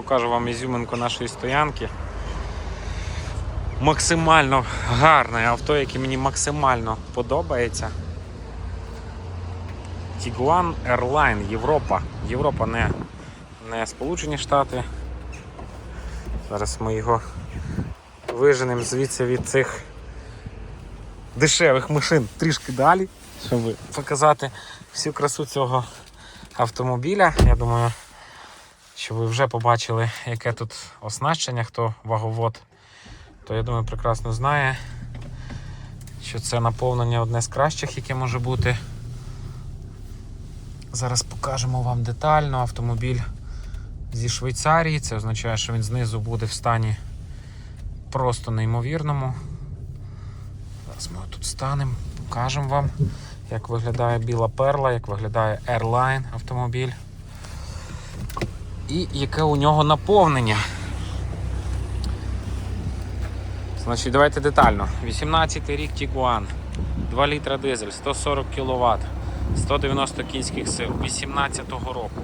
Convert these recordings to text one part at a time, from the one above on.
Покажу вам ізюминку нашої стоянки. Максимально гарне авто, яке мені максимально подобається. Tiguan Airline Європа. Європа не, не Сполучені Штати. Зараз ми його виженемо звідси від цих дешевих машин трішки далі, щоб показати всю красу цього автомобіля. Я думаю, що ви вже побачили, яке тут оснащення, хто ваговод, то я думаю, прекрасно знає, що це наповнення одне з кращих, яке може бути. Зараз покажемо вам детально автомобіль зі Швейцарії. Це означає, що він знизу буде в стані просто неймовірному. Зараз ми тут станемо, покажемо вам, як виглядає біла перла, як виглядає Airline автомобіль. І яке у нього наповнення. Значить, давайте детально. 18 рік Tiguan, 2 літра дизель, 140 кВт, 190 кінських сил, 18-го року.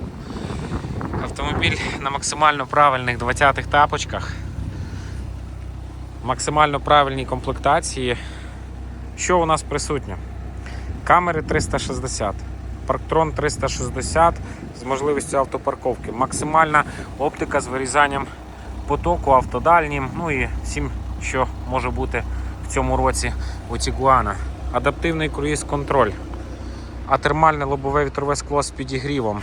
Автомобіль на максимально правильних 20-х тапочках, максимально правильній комплектації. Що у нас присутнє? Камери 360, парктрон 360 з можливістю автопарковки, максимальна оптика з вирізанням потоку автодальнім, ну і всім, що може бути в цьому році у Тігуана. Адаптивний круїз-контроль, атермальне лобове вітрове скло з підігрівом,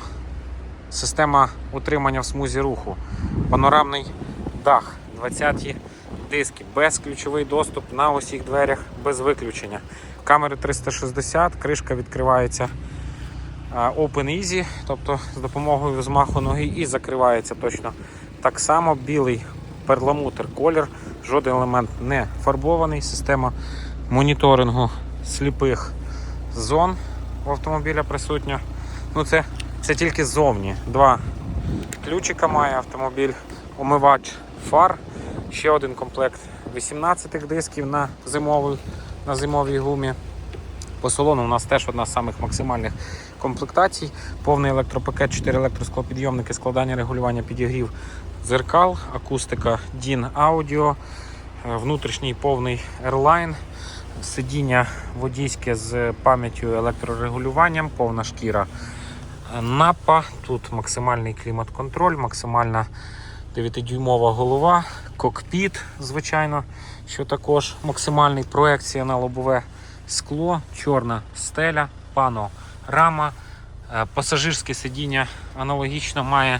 система утримання в смузі руху, панорамний дах, 20-ті диски, безключовий доступ на усіх дверях без виключення. Камери 360, кришка відкривається Open Easy, тобто з допомогою взмаху ноги і закривається точно так само. Білий перламутр колір, жоден елемент не фарбований. Система моніторингу сліпих зон у автомобіля присутня. Ну це, це тільки ззовні. Два ключика має автомобіль, омивач фар, ще один комплект 18 дисків на зимовій, на зимовій гумі. По салону у нас теж одна з самих максимальних комплектацій. Повний електропакет, 4 електросклопідйомники, складання регулювання підігрів дзеркал, акустика DIN Audio, е, внутрішній повний Airline, сидіння водійське з пам'яттю електрорегулюванням, повна шкіра напа. Тут максимальний клімат-контроль, максимальна 9-дюймова голова, кокпіт, звичайно, що також максимальний проекція на лобове скло, чорна стеля, панорама. Е, Пасажирське сидіння аналогічно має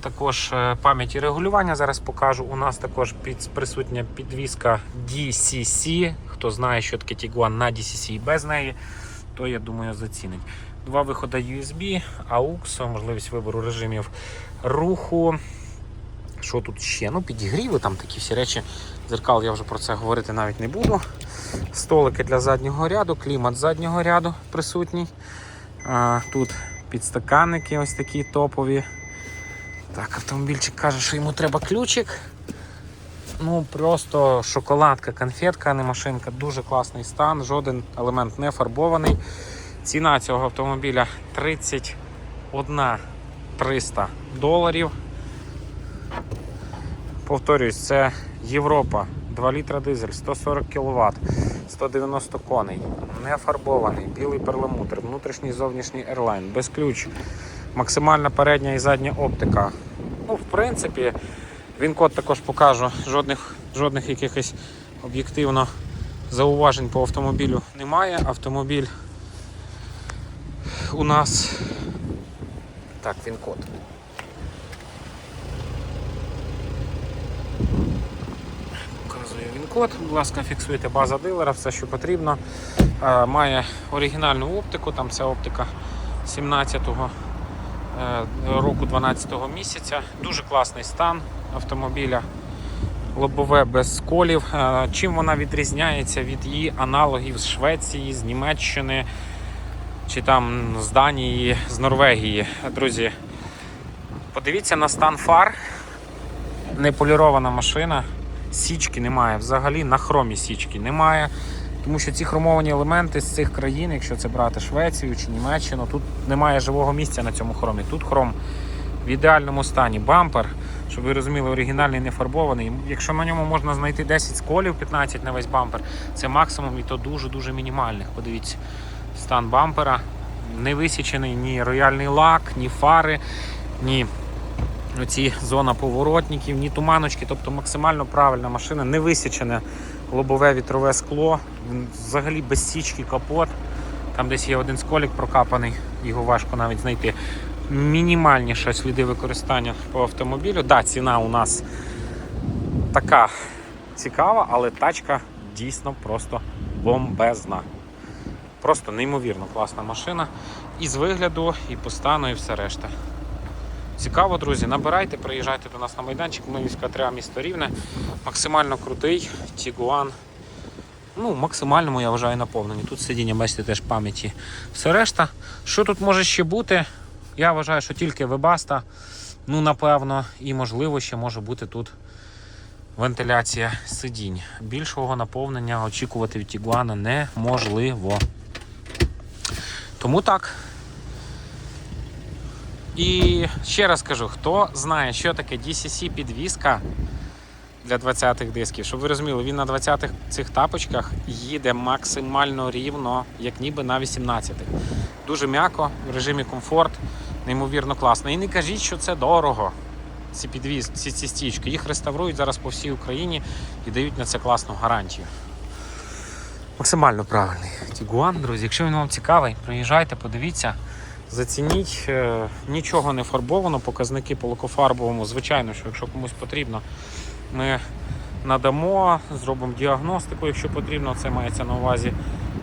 також е, пам'ять і регулювання. Зараз покажу. У нас також присутня підвіска DCC. Хто знає, що таке Tiguan на DCC і без неї, то я думаю зацінить. Два виходи USB, AUX, можливість вибору режимів руху. Що тут ще? Ну, підігріви, там такі всі речі. Дзеркал я вже про це говорити навіть не буду. Столики для заднього ряду, клімат заднього ряду присутній. Тут підстаканники ось такі топові. Так, автомобільчик каже, що йому треба ключик. Ну, просто шоколадка, конфетка, а не машинка. Дуже класний стан, жоден елемент не фарбований. Ціна цього автомобіля 31 300 доларів. Повторюсь, це Європа, 2 літра дизель, 140 кВт, 190 коней, не фарбований, білий перламутр, внутрішній зовнішній Airline, без ключ, максимальна передня і задня оптика. Ну, в принципі, він код також покажу, жодних, жодних якихось об'єктивно зауважень по автомобілю немає. Автомобіль у нас. Так, він код. Показую він код, будь ласка, фіксуйте база дилера, все, що потрібно. Е, Має оригінальну оптику, там ця оптика 17-го е, року 12-го місяця. Дуже класний стан автомобіля. Лобове без сколів. Е, Чим вона відрізняється від її аналогів з Швеції, з Німеччини чи там з Данії, з Норвегії. Друзі, подивіться на стан фар. Неполірована машина. Січки немає. Взагалі на хромі січки немає. Тому що ці хромовані елементи з цих країн, якщо це брати Швецію чи Німеччину, тут немає живого місця на цьому хромі. Тут хром в ідеальному стані. Бампер, щоб ви розуміли, оригінальний не фарбований. Якщо на ньому можна знайти 10 сколів, 15 на весь бампер, це максимум і то дуже-дуже мінімальних. Подивіться, стан бампера не висічений ні рояльний лак, ні фари, ні оці зона поворотників, ні туманочки, тобто максимально правильна машина, не висічене лобове вітрове скло, взагалі без січки капот. Там десь є один сколік прокапаний, його важко навіть знайти. Мінімальніше сліди використання по автомобілю. Да, ціна у нас така цікава, але тачка дійсно просто бомбезна. Просто неймовірно класна машина. І з вигляду, і по стану, і все решта. Цікаво, друзі, набирайте, приїжджайте до нас на майданчик, Млинівська 3 місто Рівне. Максимально крутий Тігуан. Ну, максимальному, я вважаю, наповнені. Тут сидіння, бачите, теж пам'яті. Все решта. Що тут може ще бути? Я вважаю, що тільки вебаста. Ну, напевно, і можливо, ще може бути тут вентиляція сидінь. Більшого наповнення очікувати від Тігуана неможливо. Тому так. І ще раз кажу, хто знає, що таке DCC підвізка для 20-х дисків, щоб ви розуміли, він на 20-х цих тапочках їде максимально рівно, як ніби на 18-х. Дуже м'яко, в режимі комфорт, неймовірно класно. І не кажіть, що це дорого. Ці підвіз, ці, ці стічки. Їх реставрують зараз по всій Україні і дають на це класну гарантію. Максимально правильний Тігуан, друзі. Якщо він вам цікавий, приїжджайте, подивіться. Зацініть, е, нічого не фарбовано, показники по лакофарбовому. Звичайно, що якщо комусь потрібно, ми надамо, зробимо діагностику, якщо потрібно, це мається на увазі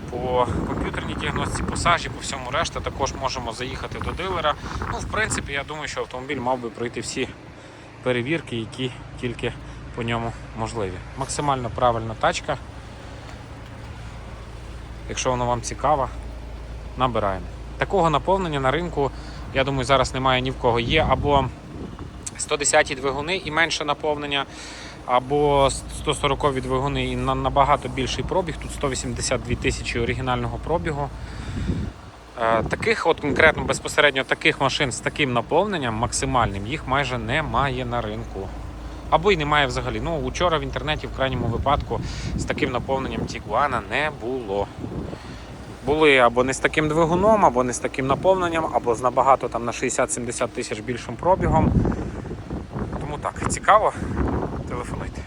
по комп'ютерній діагностиці, по сажі, по всьому решта. Також можемо заїхати до дилера. Ну, в принципі, я думаю, що автомобіль мав би пройти всі перевірки, які тільки по ньому можливі. Максимально правильна тачка. Якщо воно вам цікаво, набираємо. Такого наповнення на ринку, я думаю, зараз немає ні в кого. Є або 110 двигуни і менше наповнення, або 140 двигуни і набагато більший пробіг. Тут 182 тисячі оригінального пробігу. Е, Таких, от конкретно безпосередньо таких машин з таким наповненням максимальним, їх майже немає на ринку. Або й немає взагалі. Ну, учора в інтернеті, в крайньому випадку, з таким наповненням Тігуана не було були або не з таким двигуном, або не з таким наповненням, або з набагато там на 60-70 тисяч більшим пробігом. Тому так, цікаво, телефонуйте.